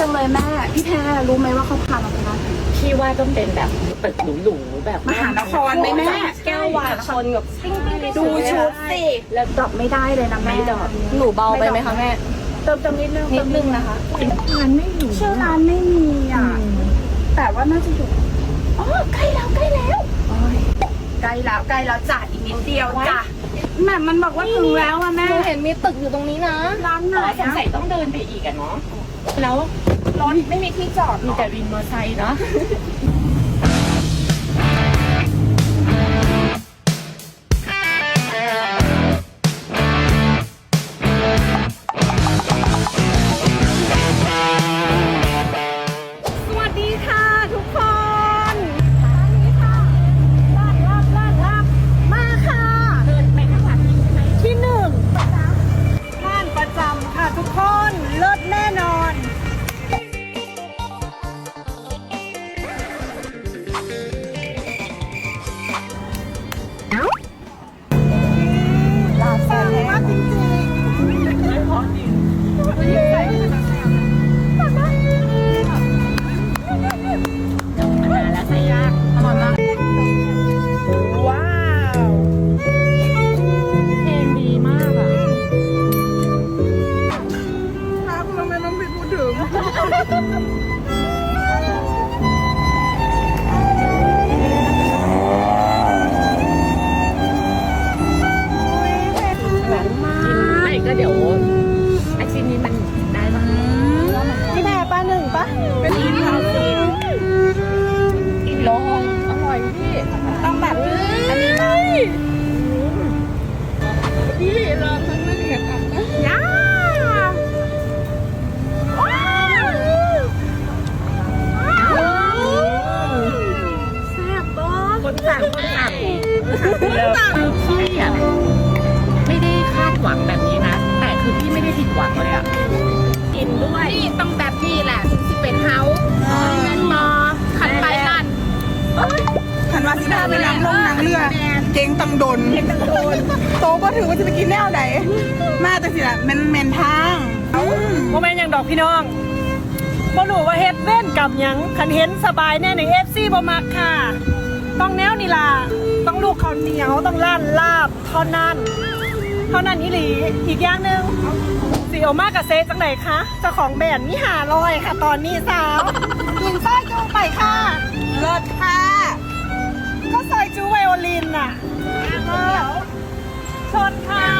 จังเลยแม่ พี่แพรรู้ไหมว่าเขาพาเราไปร้านไหน พี่ว่าต้องเป็นแบบตึกหรูๆแบบมหานครไหมแม่ แก้ววายชนกับดูชุดสิ แล้วดรอปไม่ได้เลยนะแม่ไม่ดรอปหนูเบาไปไหมคะแม่ เติมเติมนิดนึงนิดนึงนะคะร้านไม่มีชื่อร้านไม่มีอะ แต่ว่าน่าจะอยู่ อ๋อใกล้แล้วใกล้แล้วใกล้แล้วใกล้แล้วจ้ะอีกนิดเดียวจ้ะแม่มันบอกว่าถึงแล้วอะแม่หนูเห็นมีตึกอยู่ตรงนี้นะร้านไหนอ๋อสงอะสัยต้องเดินไปอีกอะเนาะแล้ว รถไม่มีที่จอดมีแต่วินมอเตอร์ไซค์เนาะ ไม่ก็เดี๋ยวไอชิ้นนี้มันได้ปะนี่แม่ป้าหนึ่งปะเป็นอีพีสิกิ นี่ต้องแบบนี้แหละถึงสิเป็นเฮาเงินมอขันไปนั่นขันวาสิดาไปน้ำลงน้ำเรือเก่งตังโดนโตก็ถือว่าจะไปกินแนวไหนมาแต่สิละแมนแมนทางเอ้าโมเมนอย่างดอกพี่น้องบ่รู้ว่าเฮ็ดเว้นกับหยังคันเห็นสบายแน่ในเอฟซีบ่มักค่ะ ต้องแนวนี่ล่ะต้องลูกข้าวเหนียวต้องล้านลาบเท่านั้นเท่านั้นอีหลีอีกอย่างหนึ่ง ดีโอมากกับเซจังไหนคะเจ้าของแบรนด์นี่หาลอยค่ะ ตอนนี้สาวยิงซอยจูไปค่ะเลิศค่ะก็ซอยจูไวโอลินน่ะเออชนค่ะชนค่ะ